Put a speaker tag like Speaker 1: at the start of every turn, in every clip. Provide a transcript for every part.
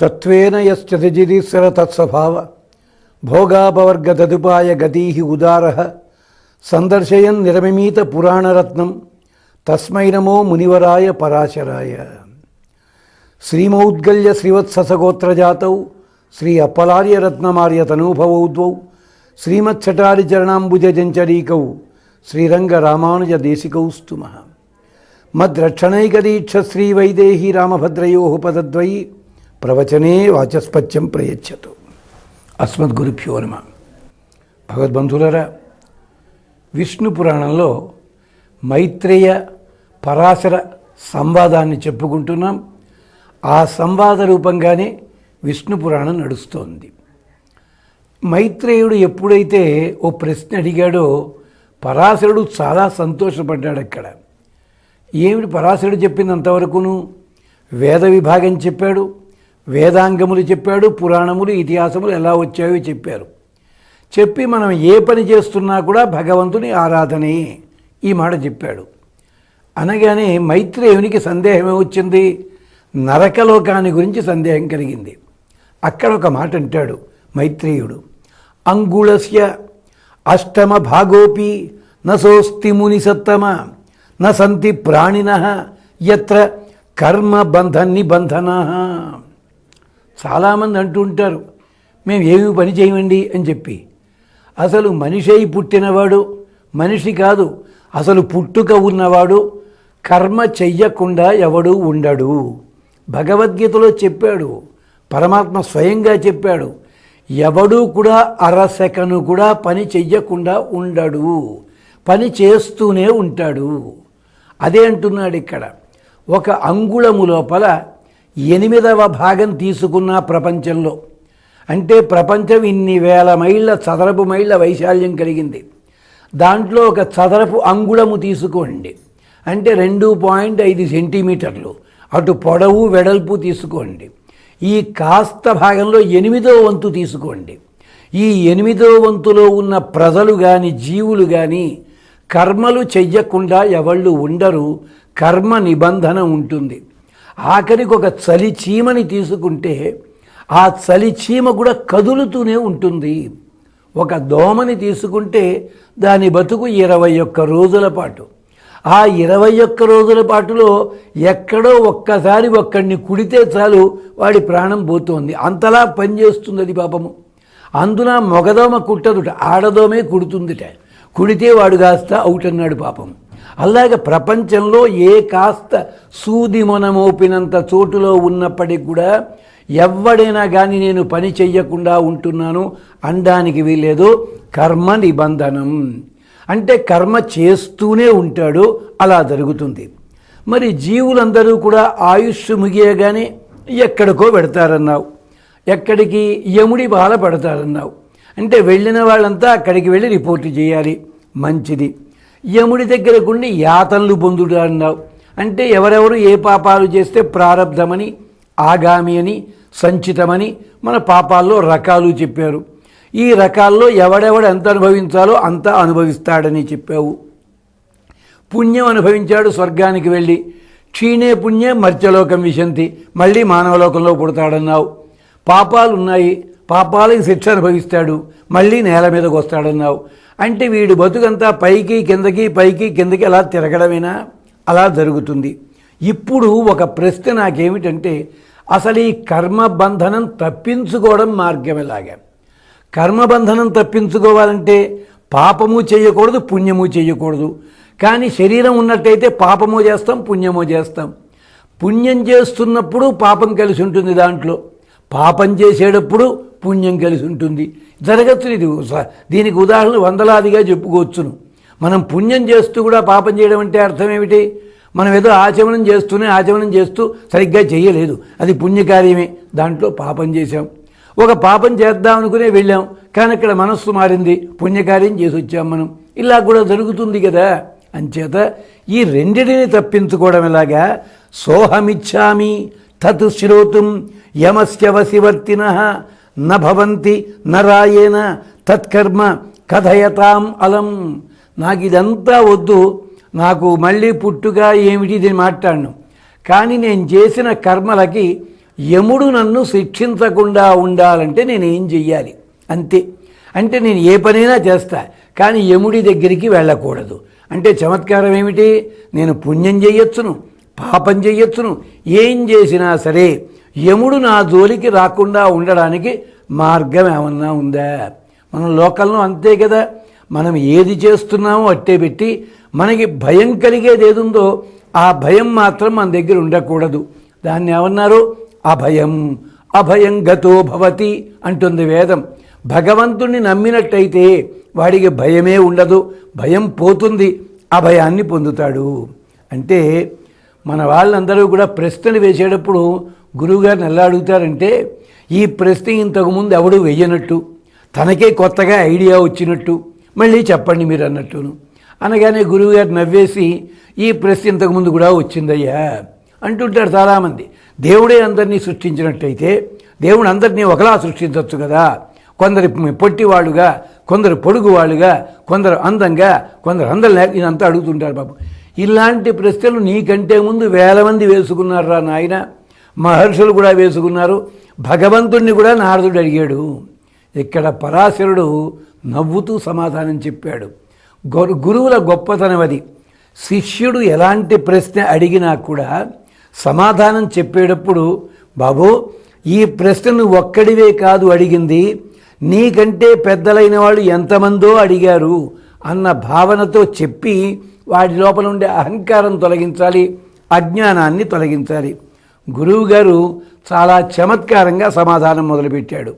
Speaker 1: तत्वेन यश्चतिजिरीश्वर तत्स्वभाव भोगापवर्ग तदुपाय गति उदारः। संदर्शयन् निरमिमीत पुराणरत्नं तस्म नमो मुनिवराय पराशराय। श्रीमौद्गल्य श्रीवत्ससगोत्रजातौ, श्री अपलार्यरत्नमार्य तनूभवौ श्रीरंग राज श्रीरङ्गरामानुजदेशिकौ स्तुमः मद्रक्षणैकदीक्षश्रीवैदेही रामभद्रो पदद्वयी। ప్రవచనే వాచస్పత్యం ప్రయచ్చతు. అస్మద్గురుభ్యో నమ. భగవద్బంధులరా విష్ణు పురాణంలో మైత్రేయ పరాశర సంవాదాన్ని చెప్పుకుంటున్నాం. ఆ సంవాద రూపంగానే విష్ణు పురాణం నడుస్తోంది. మైత్రేయుడు ఎప్పుడైతే ఓ ప్రశ్న అడిగాడో పరాశరుడు చాలా సంతోషపడ్డాడు అక్కడ. ఏమిటి పరాశరుడు చెప్పిందంతవరకును వేద విభాగం చెప్పాడు. వేదాంగములు చెప్పాడు పురాణములు ఇతిహాసములు ఎలా వచ్చాయో చెప్పారు. చెప్పి మనం ఏ పని చేస్తున్నా కూడా భగవంతుని ఆరాధనే ఈ మాట చెప్పాడు. అనగానే మైత్రేయునికి సందేహం ఏమొచ్చింది? నరకలోకాన్ని గురించి సందేహం కలిగింది. అక్కడ ఒక మాట అంటాడు మైత్రేయుడు. అంగుళస్య అష్టమ భాగోపి నసోస్తి ముని సత్తమ న సంతి ప్రాణిన ఎత్ర కర్మ బంధ నిబంధన. చాలామంది అంటూ ఉంటారు మేము ఏమి పని చేయమండి? అని చెప్పి. అసలు మనిషి అయి పుట్టినవాడు మనిషి కాదు అసలు పుట్టుక ఉన్నవాడు కర్మ చెయ్యకుండా ఎవడు ఉండడు. భగవద్గీతలో చెప్పాడు పరమాత్మ స్వయంగా చెప్పాడు ఎవడూ కూడా అరసెకను కూడా పని చెయ్యకుండా ఉండడు పని చేస్తూనే ఉంటాడు. అదే అంటున్నాడు ఇక్కడ. ఒక అంగుళము లోపల ఎనిమిదవ భాగం తీసుకున్న ప్రపంచంలో. అంటే ప్రపంచం ఇన్ని వేల మైళ్ళ చదరపు మైళ్ళ వైశాల్యం కలిగింది. దాంట్లో ఒక చదరపు అంగుళము తీసుకోండి. అంటే రెండు పాయింట్ ఐదు సెంటీమీటర్లు. అటు పొడవు వెడల్పు తీసుకోండి. ఈ కాస్త భాగంలో ఎనిమిదో వంతు తీసుకోండి. ఈ ఎనిమిదో వంతులో ఉన్న ప్రజలు కానీ జీవులు కానీ కర్మలు చెయ్యకుండా ఎవళ్ళు ఉండరు. కర్మ నిబంధన ఉంటుంది. ఆఖరికి ఒక చలి చీమని తీసుకుంటే ఆ చలి చీమ కూడా కదులుతూనే ఉంటుంది. ఒక దోమని తీసుకుంటే దాని బతుకు ఇరవై ఒక్క రోజుల పాటు. ఆ ఇరవై ఒక్క రోజుల పాటులో ఎక్కడో ఒక్కసారి ఒక్కడిని కుడితే చాలు వాడి ప్రాణం పోతుంది. అంతలా పనిచేస్తుంది అది పాపము. అందున మొగదోమ కుట్టదుట ఆడదోమే కుడుతుందిట. కుడితే వాడు కాస్త అవుట్ అన్నాడు పాపం. అలాగే ప్రపంచంలో ఏ కాస్త సూది మొనమోపినంత చోటులో ఉన్నప్పటికి కూడా ఎవడైనా కానీ నేను పని చెయ్యకుండా ఉంటున్నాను అనడానికి వీలేదు కర్మ నిబంధనం. అంటే కర్మ చేస్తూనే ఉంటాడు అలా జరుగుతుంది. మరి జీవులందరూ కూడా ఆయుష్ ముగియగానే ఎక్కడికో పెడతారన్నావు ఎక్కడికి యముడి బాధ పెడతారన్నావు. అంటే వెళ్ళిన వాళ్ళంతా అక్కడికి వెళ్ళి రిపోర్ట్ చేయాలి. మంచిది. యముడి దగ్గర గుండి యాతనలు పొందుడు అన్నావు. అంటే ఎవరెవరు ఏ పాపాలు చేస్తే ప్రారంధమని ఆగామి అని సంచితమని మన పాపాల్లో రకాలు చెప్పారు. ఈ రకాల్లో ఎవడెవడు ఎంత అనుభవించాలో అంత అనుభవిస్తాడని చెప్పావు. పుణ్యం అనుభవించాడు స్వర్గానికి వెళ్ళి. క్షీణే పుణ్యం మర్చలోకం విశంతి మళ్ళీ మానవలోకంలో పుడతాడన్నావు. పాపాలు ఉన్నాయి పాపాలకి శిక్ష అనుభవిస్తాడు మళ్ళీ నేల మీదకి వస్తాడన్నావు. అంటే వీడి బతుకంతా పైకి కిందకి పైకి కిందకి అలా తిరగడమేనా? అలా జరుగుతుంది. ఇప్పుడు ఒక ప్రశ్న నాకేమిటంటే అసలు ఈ కర్మబంధనం తప్పించుకోవడం మార్గం ఎలాగా? కర్మబంధనం తప్పించుకోవాలంటే పాపము చేయకూడదు పుణ్యము చేయకూడదు. కానీ శరీరం ఉన్నట్టయితే పాపము చేస్తాం పుణ్యము చేస్తాం. పుణ్యం చేస్తున్నప్పుడు పాపం కలిసి ఉంటుంది దాంట్లో. పాపం చేసేటప్పుడు పుణ్యం కలిసి ఉంటుంది. జరగచ్చు ఇది స- దీనికి ఉదాహరణ వందలాదిగా చెప్పుకోవచ్చును. మనం పుణ్యం చేస్తూ కూడా పాపం చేయడం అంటే అర్థం ఏమిటి? మనం ఏదో ఆచమనం చేస్తూనే ఆచమనం చేస్తూ సరిగ్గా చేయలేదు. అది పుణ్యకార్యమే. దాంట్లో పాపం చేశాం. ఒక పాపం చేద్దాం అనుకునే వెళ్ళాం. కానీ అక్కడ మనస్సు మారింది. పుణ్యకార్యం చేసి వచ్చాం మనం. ఇలా కూడా జరుగుతుంది కదా. అంచేత ఈ రెండిటిని తప్పించుకోవడం ఎలాగా? సోహమిచ్చామి తత్ శ్రోతుం యమస్య వశివర్తిన నభవంతి నరాయేన తత్కర్మ కథయతాం అలం. నాకు ఇదంతా వద్దు. నాకు మళ్ళీ పుట్టుగా ఏమిటి దీన్ని మాట్లాడను. కానీ నేను చేసిన కర్మలకి యముడు నన్ను శిక్షించకుండా ఉండాలంటే నేను ఏం చెయ్యాలి? అంతే. అంటే నేను ఏ పనైనా చేస్తా కానీ యముడి దగ్గరికి వెళ్ళకూడదు. అంటే చమత్కారం ఏమిటి? నేను పుణ్యం చేయొచ్చును పాపం చేయొచ్చును ఏం చేసినా సరే యముడు నా జోలికి రాకుండా ఉండడానికి మార్గం ఏమన్నా ఉందా? మనం లోకల్లో అంతే కదా. మనం ఏది చేస్తున్నామో అట్టే పెట్టి మనకి భయం కలిగేది ఏదుందో ఆ భయం మాత్రం మన దగ్గర ఉండకూడదు. దాన్ని ఏమన్నారు? అభయం. అభయం గతో భవతి అంటుంది వేదం. భగవంతుణ్ణి నమ్మినట్టయితే వాడికి భయమే ఉండదు. భయం పోతుంది. అభయాన్ని పొందుతాడు. అంటే మన వాళ్ళందరూ కూడా ప్రశ్నలు వేసేటప్పుడు గురువుగారిని ఎలా అడుగుతారంటే ఈ ప్రశ్న ఇంతకుముందు ఎవడు వెయ్యనట్టు తనకే కొత్తగా ఐడియా వచ్చినట్టు మళ్ళీ చెప్పండి మీరు అన్నట్టును. అనగానే గురువుగారు నవ్వేసి ఈ ప్రశ్న ఇంతకుముందు కూడా వచ్చిందయ్యా అంటుంటారు చాలామంది. దేవుడే అందరినీ సృష్టించినట్టయితే దేవుడు అందరినీ ఒకలా సృష్టించవచ్చు కదా. కొందరు పొట్టివాళ్ళుగా కొందరు పొడుగు వాళ్ళుగా కొందరు అందంగా కొందరు అందం లేక ఇదంతా అడుగుతుంటారు బాబు ఇలాంటి ప్రశ్నలు నీకంటే ముందు వేల మంది వేసుకున్నారు రా నాయన. మహర్షులు కూడా వేసుకున్నారు. భగవంతుణ్ణి కూడా నారదుడు అడిగాడు. ఇక్కడ పరాశరుడు నవ్వుతూ సమాధానం చెప్పాడు. గురు గురువుల గొప్పతనం అది. శిష్యుడు ఎలాంటి ప్రశ్న అడిగినా కూడా సమాధానం చెప్పేటప్పుడు బాబు ఈ ప్రశ్నను ఒక్కడివే కాదు అడిగింది. నీకంటే పెద్దలైన వాళ్ళు ఎంతమందో అడిగారు అన్న భావనతో చెప్పి వాడి లోపల ఉండే అహంకారం తొలగించాలి అజ్ఞానాన్ని తొలగించాలి. గురువు గారు చాలా చమత్కారంగా సమాధానం మొదలుపెట్టాడు.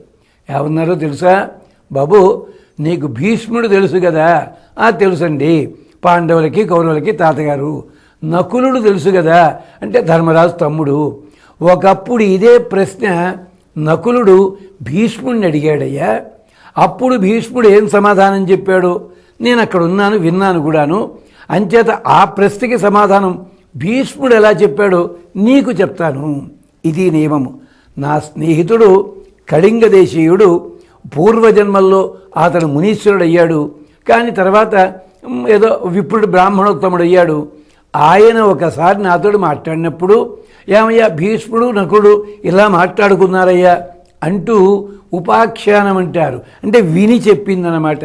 Speaker 1: ఏమన్నారో తెలుసా? బాబు నీకు భీష్ముడు తెలుసు కదా? ఆ తెలుసండి. పాండవులకి కౌరవులకి తాతగారు నకులుడు తెలుసు కదా? అంటే ధర్మరాజు తమ్ముడు. ఒకప్పుడు ఇదే ప్రశ్న నకులుడు భీష్ముడిని అడిగాడయ్యా. అప్పుడు భీష్ముడు ఏం సమాధానం చెప్పాడు? నేను అక్కడ ఉన్నాను విన్నాను కూడాను. అంచేత ఆ ప్రశ్నకి సమాధానం భీష్ముడు ఎలా చెప్పాడో నీకు చెప్తాను. ఇది నియమము. నా స్నేహితుడు కళింగ దేశీయుడు పూర్వజన్మల్లో అతను మునీశ్వరుడు అయ్యాడు కానీ తర్వాత ఏదో విప్రుడు బ్రాహ్మణోత్తముడు అయ్యాడు ఆయన ఒకసారి నాతోడు మాట్లాడినప్పుడు ఏమయ్యా భీష్ముడు నకుడు ఇలా మాట్లాడుకున్నారయ్యా అంటూ ఉపాఖ్యానం అంటారు. అంటే విని చెప్పిందనమాట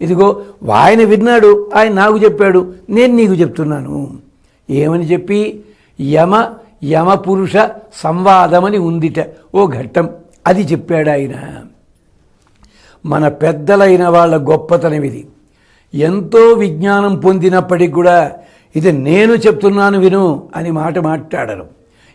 Speaker 1: ఇదిగో ఆయన విన్నాడు ఆయన నాకు చెప్పాడు నేను నీకు చెప్తున్నాను. ఏమని చెప్పి? యమ యమ పురుష సంవాదమని ఉందిట. ఓ ఘట్టం. అది చెప్పాడు ఆయన. మన పెద్దలైన వాళ్ళ గొప్పతనం ఇది. ఎంతో విజ్ఞానం పొందినప్పటికి కూడా ఇది నేను చెప్తున్నాను విను అని మాట మాట్లాడరు.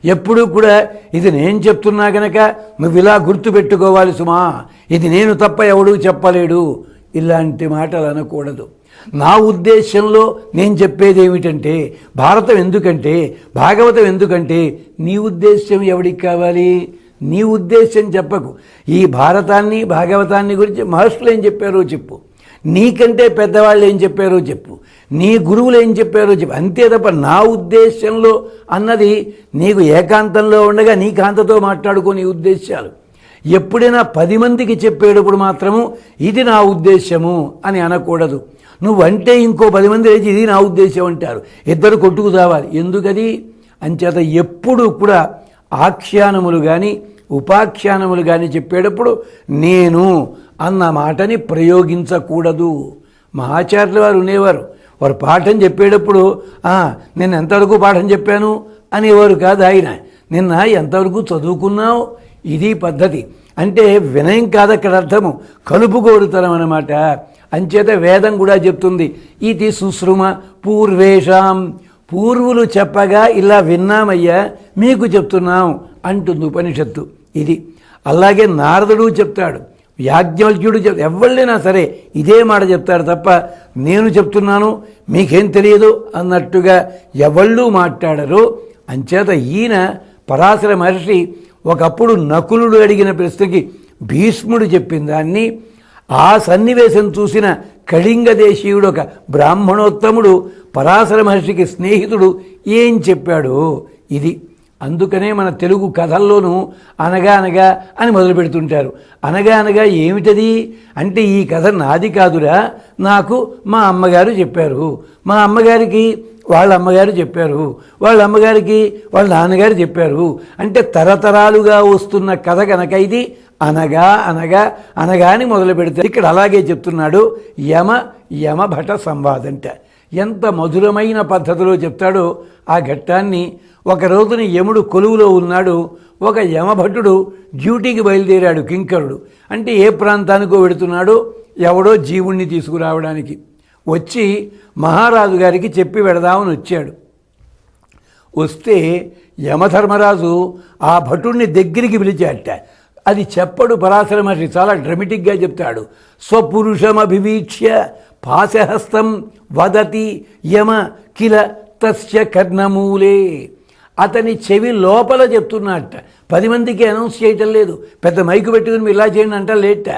Speaker 1: ఎప్పుడూ కూడా ఇది నేను చెప్తున్నా గనక నువ్వు ఇలా గుర్తుపెట్టుకోవాలి సుమా. ఇది నేను తప్ప ఎవడూ చెప్పలేడు. ఇలాంటి మాటలు అనకూడదు. నా ఉద్దేశంలో నేను చెప్పేది ఏమిటంటే భారతం ఎందుకంటే భాగవతం ఎందుకంటే నీ ఉద్దేశం ఎవడికి కావాలి? నీ ఉద్దేశం చెప్పకు. ఈ భారతాన్ని భాగవతాన్ని గురించి మహర్షులు ఏం చెప్పారో చెప్పు. నీకంటే పెద్దవాళ్ళు ఏం చెప్పారో చెప్పు. నీ గురువులు ఏం చెప్పారో చెప్పు. అంతే తప్ప నా ఉద్దేశంలో అన్నది నీకు ఏకాంతంలో ఉండగా నీ కాంతతో మాట్లాడుకో నీ ఉద్దేశాలు ఎప్పుడైనా పది మందికి చెప్పేటప్పుడు మాత్రము ఇది నా ఉద్దేశము అని అనకూడదు. నువ్వంటే ఇంకో పది మంది లేచి ఇది నా ఉద్దేశం అంటారు. ఇద్దరు కొట్టుకు రావాలి. ఎందుకది? అంచేత ఎప్పుడు కూడా ఆఖ్యానములు కానీ ఉపాఖ్యానములు కానీ చెప్పేటప్పుడు నేను అన్న మాటని ప్రయోగించకూడదు. మహాచార్యుల వారు ఉండేవారు వారు పాఠం చెప్పేటప్పుడు నేను ఎంతవరకు పాఠం చెప్పాను? అనేవారు కాదు ఆయన. నిన్న ఎంతవరకు చదువుకున్నావు? ఇది పద్ధతి. అంటే వినయం కాదు అక్కడ అర్థము కలుపుకోరుతనం అన్నమాట. అంచేత వేదం కూడా చెప్తుంది. ఇది సుశ్రుమ పూర్వేషాం. పూర్వులు చెప్పగా ఇలా విన్నామయ్యా మీకు చెప్తున్నాం అంటుంది ఉపనిషత్తు ఇది. అలాగే నారదుడు చెప్తాడు యాజ్ఞవల్క్యుడు చెప్ ఎవళ్ళైనా సరే ఇదే మాట చెప్తారు తప్ప నేను చెప్తున్నాను మీకేం తెలియదు అన్నట్టుగా ఎవళ్ళు మాట్లాడరు. అంచేత ఈయన పరాశర మహర్షి ఒకప్పుడు నకులుడు అడిగిన ప్రశ్నకి భీష్ముడు చెప్పిన దాన్ని ఆ సన్నివేశం చూసిన కళింగ దేశీయుడు ఒక బ్రాహ్మణోత్తముడు పరాశర మహర్షికి స్నేహితుడు ఏం చెప్పాడు? ఇది అందుకనే మన తెలుగు కథల్లోనూ అనగా అనగా అని మొదలు పెడుతుంటారు. అనగా అనగా ఏమిటది? అంటే ఈ కథ నాది కాదురా నాకు మా అమ్మగారు చెప్పారు. మా అమ్మగారికి వాళ్ళ అమ్మగారు చెప్పారు వాళ్ళ అమ్మగారికి వాళ్ళ నాన్నగారు చెప్పారు. అంటే తరతరాలుగా వస్తున్న కథ కనుక ఇది అనగా అనగా అనగాని మొదలు పెడితే ఇక్కడ అలాగే చెప్తున్నాడు యమ యమభట సంవాదంట ఎంత మధురమైన పద్ధతిలో చెప్తాడో ఆ ఘట్టాన్ని ఒక రోజున యముడు కొలువులో ఉన్నాడు ఒక యమభటుడు డ్యూటీకి బయలుదేరాడు కింకరుడు. అంటే ఏ ప్రాంతానికో వెడుతున్నాడో ఎవడో జీవుణ్ణి తీసుకురావడానికి. వచ్చి మహారాజు గారికి చెప్పి వెడదామని వచ్చాడు. వస్తే యమధర్మరాజు ఆ భటుణ్ణి దగ్గరికి పిలిచాట అది చెప్పడు పరాశర మహర్షి చాలా డ్రమటిక్గా చెప్తాడు. స్వపురుషమభివీక్ష్య పాశహస్తం వదతి యమ కిల తస్య కర్ణమూలే. అతని చెవి లోపల చెప్తున్నట్ట పది మందికి అనౌన్స్ చేయటం లేదు. పెద్ద మైకు పెట్టుకుని ఇలా చేయండి అంట లేట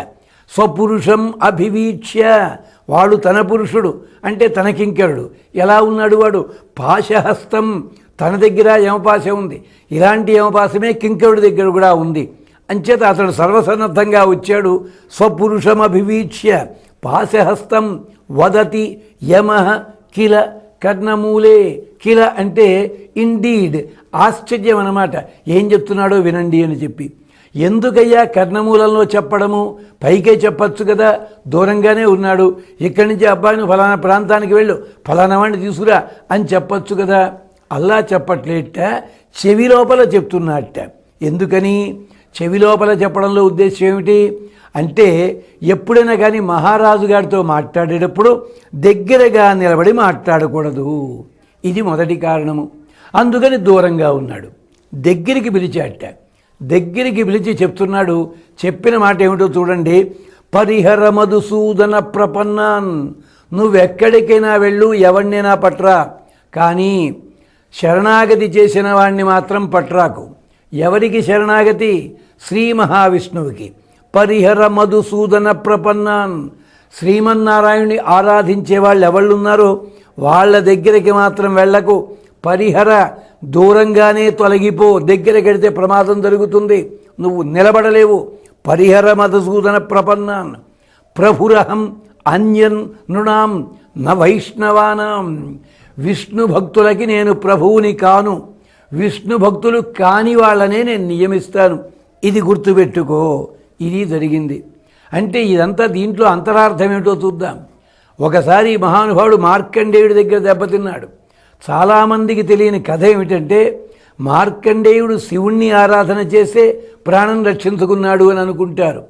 Speaker 1: స్వపురుషం అభివీక్ష్య వాడు తన పురుషుడు అంటే తనకింకరుడు. ఎలా ఉన్నాడు వాడు? పాశహస్తం. తన దగ్గర యమపాశ ఉంది. ఇలాంటి యమపాశమే కింకరుడి దగ్గర కూడా ఉంది. అంచేత అతడు సర్వసన్నద్ధంగా వచ్చాడు. స్వపురుషం అభివీక్ష్య పాశహస్తం. వదతి యమ కిల కర్ణమూలే. కిల అంటే ఇండీడ్ ఆశ్చర్యం అన్నమాట ఏం చెప్తున్నాడో వినండి అని చెప్పి. ఎందుకయ్యా కర్ణమూలంలో చెప్పడము? పైకే చెప్పచ్చు కదా. దూరంగానే ఉన్నాడు. ఇక్కడి నుంచి అబ్బాయిని ఫలానా ప్రాంతానికి వెళ్ళు. ఫలానా వాడిని తీసుకురా అని చెప్పచ్చు కదా. అల్లా చెప్పట్లేట చెవి లోపల చెప్తున్నట్ట ఎందుకని? చెవి లోపల చెప్పడంలో ఉద్దేశం ఏమిటి? అంటే ఎప్పుడైనా కానీ మహారాజు గారితో మాట్లాడేటప్పుడు దగ్గరగా నిలబడి మాట్లాడకూడదు. ఇది మొదటి కారణము. అందుకని దూరంగా ఉన్నాడు. దగ్గరికి పిలిచాట దగ్గరికి పిలిచి చెప్తున్నాడు. చెప్పిన మాట ఏమిటో చూడండి. పరిహర మధుసూదన ప్రపన్నాన్ నువ్వెక్కడికైనా వెళ్ళు ఎవరినైనా పట్రా. కానీ శరణాగతి చేసిన వాణ్ణి మాత్రం పట్రాకు. ఎవరికి శరణాగతి? శ్రీ మహావిష్ణువుకి. పరిహర మధుసూదన ప్రపన్నాన్ శ్రీమన్నారాయణుని ఆరాధించే వాళ్ళు ఎవళ్ళున్నారో వాళ్ళ దగ్గరికి మాత్రం వెళ్ళకు. పరిహర దూరంగానే తొలగిపో దగ్గర కడితే ప్రమాదం జరుగుతుంది. నువ్వు నిలబడలేవు. పరిహర మధుసూదన ప్రపన్నాన్ ప్రభురహం అన్యన్ నృణాం న వైష్ణవానాం. విష్ణు భక్తులకి నేను ప్రభువుని కాను. విష్ణు భక్తులు కాని వాళ్ళనే నేను నియమిస్తాను. ఇది గుర్తుపెట్టుకో. ఇది జరిగింది. అంటే ఇదంతా దీంట్లో అంతరార్థం ఏమిటో చూద్దాం. ఒకసారి మహానుభావుడు మార్కండేయుడి దగ్గర దెబ్బతిన్నాడు. చాలామందికి తెలియని కథ ఏమిటంటే మార్కండేయుడు శివుణ్ణి ఆరాధన చేసే ప్రాణం రక్షించుకున్నాడు అని అనుకుంటారు.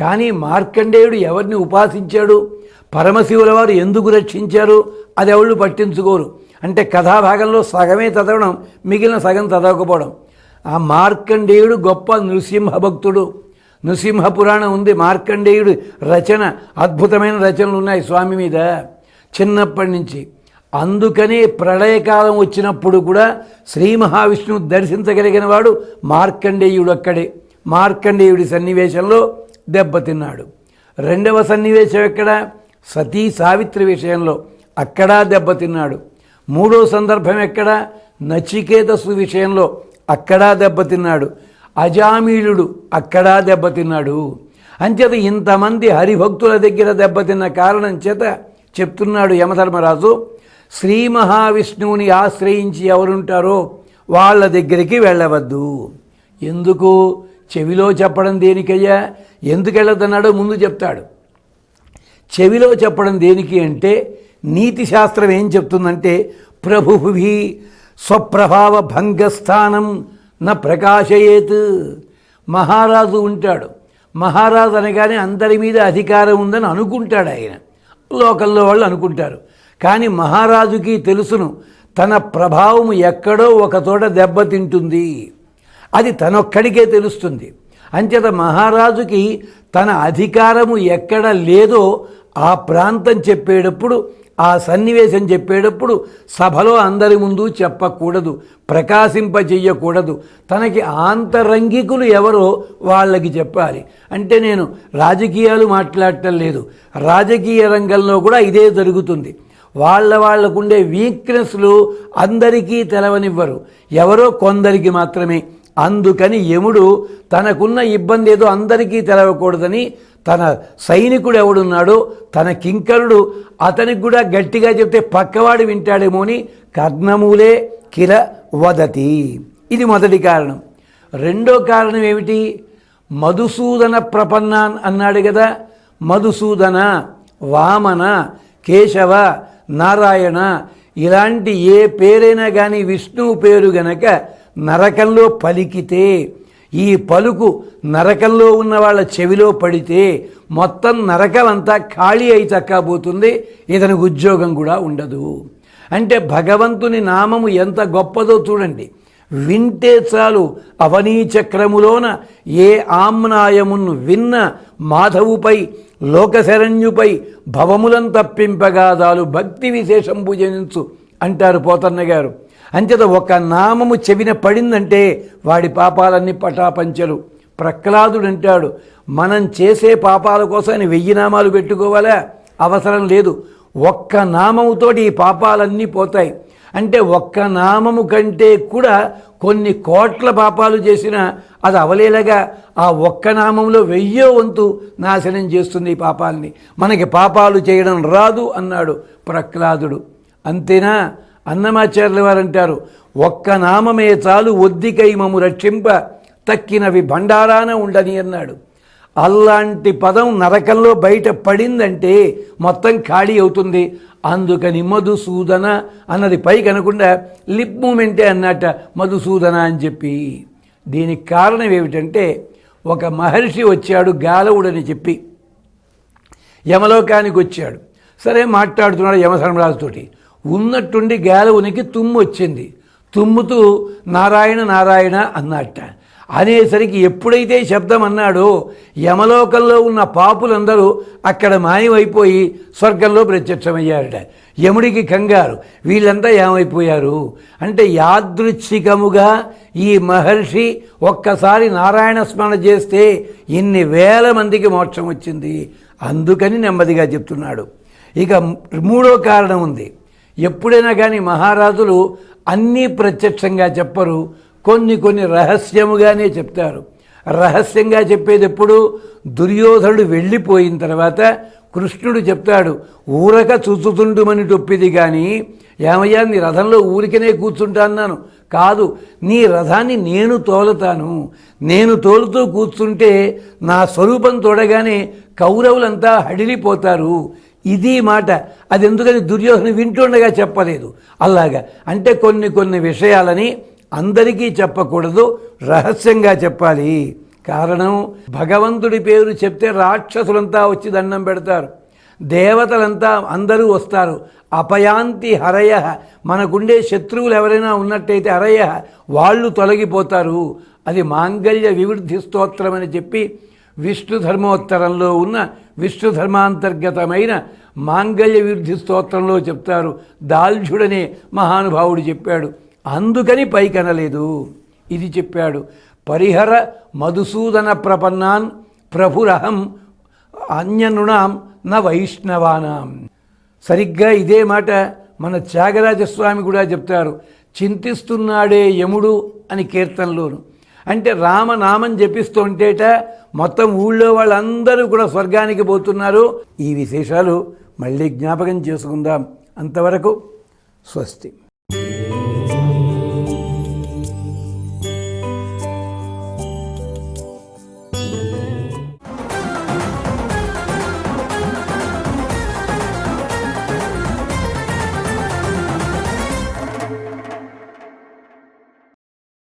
Speaker 1: కానీ మార్కండేయుడు ఎవరిని ఉపాసించాడు? పరమశివుల వారు ఎందుకు రక్షించారు? అది ఎవళ్ళు పట్టించుకోరు. అంటే కథాభాగంలో సగమే చదవడం మిగిలిన సగం చదవకపోవడం. ఆ మార్కండేయుడు గొప్ప నృసింహ భక్తుడు నృసింహ పురాణం ఉంది. మార్కండేయుడు రచన అద్భుతమైన రచనలు ఉన్నాయి స్వామి మీద. చిన్నప్పటి నుంచి. అందుకనే ప్రళయకాలం వచ్చినప్పుడు కూడా శ్రీ మహావిష్ణువు దర్శించగలిగిన వాడు మార్కండేయుడు అక్కడే మార్కండేయుడి సన్నివేశంలో దెబ్బతిన్నాడు రెండవ సన్నివేశం ఎక్కడ? సతీ సావిత్రి విషయంలో అక్కడా దెబ్బతిన్నాడు మూడో సందర్భం ఎక్కడ? నచికేతసు విషయంలో అక్కడా దెబ్బతిన్నాడు అజామీలుడు అక్కడా దెబ్బతిన్నాడు అంచేత ఇంతమంది హరిభక్తుల దగ్గర దెబ్బతిన్న కారణం చేత చెప్తున్నాడు యమధర్మరాజు శ్రీ మహావిష్ణువుని ఆశ్రయించి ఎవరుంటారో వాళ్ళ దగ్గరికి వెళ్ళవద్దు. ఎందుకు? చెవిలో చెప్పడం దేనికయ్యా? ఎందుకు వెళ్ళొద్దన్నాడో ముందు చెప్తాడు. చెవిలో చెప్పడం దేనికి అంటే నీతి శాస్త్రం ఏం చెప్తుందంటే ప్రభుభి స్వప్రభావ భంగస్థానం న ప్రకాశయేత్. మహారాజు ఉంటాడు. మహారాజు అనగానే అందరి మీద అధికారం ఉందని అనుకుంటాడు ఆయన. లోకల్లో వాళ్ళు అనుకుంటారు. కానీ మహారాజుకి తెలుసును తన ప్రభావం ఎక్కడో ఒకచోట దెబ్బతింటుంది. అది తనొక్కడికే తెలుస్తుంది. అంచేత మహారాజుకి తన అధికారము ఎక్కడ లేదో ఆ ప్రాంతం చెప్పేటప్పుడు ఆ సన్నివేశం చెప్పేటప్పుడు సభలో అందరి ముందు చెప్పకూడదు ప్రకాశింపజేయకూడదు. తనకి ఆంతరంగికులు ఎవరో వాళ్ళకి చెప్పాలి. అంటే నేను రాజకీయాలు మాట్లాడటం లేదు. రాజకీయ రంగంలో కూడా ఇదే జరుగుతుంది. వాళ్ళ వాళ్ళకుండే వీక్నెస్లు అందరికీ తెలవనివ్వరు. ఎవరో కొందరికి మాత్రమే. అందుకని యముడు తనకున్న ఇబ్బంది ఏదో అందరికీ తెలవకూడదని తన సైనికుడు ఎవడున్నాడో తన కింకరుడు అతనికి కూడా గట్టిగా చెప్తే పక్కవాడు వింటాడేమో అని కర్ణమూలే కిల వదతి. ఇది మొదటి కారణం. రెండో కారణం ఏమిటి? మధుసూదన ప్రపన్నాన్ అన్నాడు కదా మధుసూదన వామన కేశవ నారాయణ ఇలాంటి ఏ పేరైనా కానీ విష్ణువు పేరు గనక నరకంలో పలికితే ఈ పలుకు నరకంలో ఉన్న వాళ్ళ చెవిలో పడితే మొత్తం నరకమంతా ఖాళీ అయి చక్కబోతుంది ఇతనికి ఉద్యోగం కూడా ఉండదు. అంటే భగవంతుని నామము ఎంత గొప్పదో చూడండి. వింటే చాలు అవనీ చక్రములోన ఏ ఆమ్నాయమును విన్న మాధవుపై లోకశరణ్యుపై భవములం తప్పింపగాదాలు భక్తి విశేషం పూజించు అంటారు పోతన్న గారు. అంచేత ఒక నామము చెవిన పడిందంటే వాడి పాపాలన్నీ పటాపంచలు. ప్రహ్లాదుడు అంటాడు మనం చేసే పాపాల కోసం ఆయన వెయ్యి నామాలు పెట్టుకోవాలా? అవసరం లేదు. ఒక్క నామముతోటి ఈ పాపాలన్నీ పోతాయి. అంటే ఒక్క నామము కంటే కూడా కొన్ని కోట్ల పాపాలు చేసినా అది అవలేలగా. ఆ ఒక్క నామంలో వెయ్యో వంతు నాశనం చేస్తుంది ఈ పాపాలని. మనకి పాపాలు చేయడం రాదు అన్నాడు ప్రహ్లాదుడు. అంతేనా? అన్నమాచార్యుల వారు అంటారు ఒక్క నామమే చాలు ఒద్దికై మము రక్షింప తక్కినవి భండారాన ఉండని అన్నాడు. అలాంటి పదం నరకంలో బయట పడిందంటే మొత్తం ఖాళీ అవుతుంది. అందుకని మధుసూదన అన్నది పైకి అనకుండా లిప్ మూమెంటే అన్నట్ట మధుసూదన అని చెప్పి. దీనికి కారణం ఏమిటంటే ఒక మహర్షి వచ్చాడు గాలవుడని చెప్పి. యమలోకానికి వచ్చాడు. సరే మాట్లాడుతున్నాడు యమధర్మరాజుతోటి. ఉన్నట్టుండి గాలవునికి తుమ్ము వచ్చింది. తుమ్ముతూ నారాయణ నారాయణ అన్నట్ట. అనేసరికి ఎప్పుడైతే శబ్దం అన్నాడో యమలోకంలో ఉన్న పాపులందరూ అక్కడ మాయమైపోయి స్వర్గంలో ప్రత్యక్షమయ్యారట. యముడికి కంగారు వీళ్ళంతా ఏమైపోయారు? అంటే యాదృచ్ఛికముగా ఈ మహర్షి ఒక్కసారి నారాయణ స్మరణ చేస్తే ఇన్ని వేల మందికి మోక్షం వచ్చింది. అందుకని నెమ్మదిగా చెప్తున్నాడు. ఇక మూడో కారణం ఉంది. ఎప్పుడైనా కానీ మహారాజులు అన్నీ ప్రత్యక్షంగా చెప్పరు. కొన్ని కొన్ని రహస్యముగానే చెప్తారు. రహస్యంగా చెప్పేది ఎప్పుడు? దుర్యోధనుడు వెళ్ళిపోయిన తర్వాత కృష్ణుడు చెప్తాడు ఊరక చూచుతుండుమని టొప్పిది కానీ ఏమయ్యా నీ రథంలో ఊరికనే కూర్చుంటాన్నాను కాదు నీ రథాన్ని నేను తోలుతాను. నేను తోలుతూ కూర్చుంటే నా స్వరూపం తోడగానే కౌరవులంతా హడిలిపోతారు. ఇది మాట. అది ఎందుకని దుర్యోధన వింటుండగా చెప్పలేదు. అలాగా అంటే కొన్ని కొన్ని విషయాలని అందరికీ చెప్పకూడదు రహస్యంగా చెప్పాలి. కారణం భగవంతుడి పేరు చెప్తే రాక్షసులంతా వచ్చి దండం పెడతారు. దేవతలంతా అందరూ వస్తారు. అపయాంతి హరయ మనకుండే శత్రువులు ఎవరైనా ఉన్నట్టయితే హరయ వాళ్ళు తొలగిపోతారు. అది మాంగళ్య వివృద్ధి స్తోత్రం అని చెప్పి విష్ణు ధర్మోత్తరంలో ఉన్న విష్ణు ధర్మాంతర్గతమైన మాంగళ్య వివృద్ధి స్తోత్రంలో చెప్తారు. దాల్జుడనే మహానుభావుడు చెప్పాడు. అందుకని పైకనలేదు. ఇది చెప్పాడు. పరిహర మధుసూదన ప్రపన్నాన్ ప్రభురహం అన్యనుణాం న వైష్ణవానాం. సరిగ్గా ఇదే మాట మన త్యాగరాజస్వామి కూడా చెప్తారు. చింతిస్తున్నాడే యముడు అని కీర్తనలోను. అంటే రామనామం జపిస్తుంటేట మొత్తం ఊళ్ళో వాళ్ళందరూ కూడా స్వర్గానికి పోతున్నారు. ఈ విశేషాలు మళ్ళీ జ్ఞాపకం చేసుకుందాం. అంతవరకు స్వస్తి.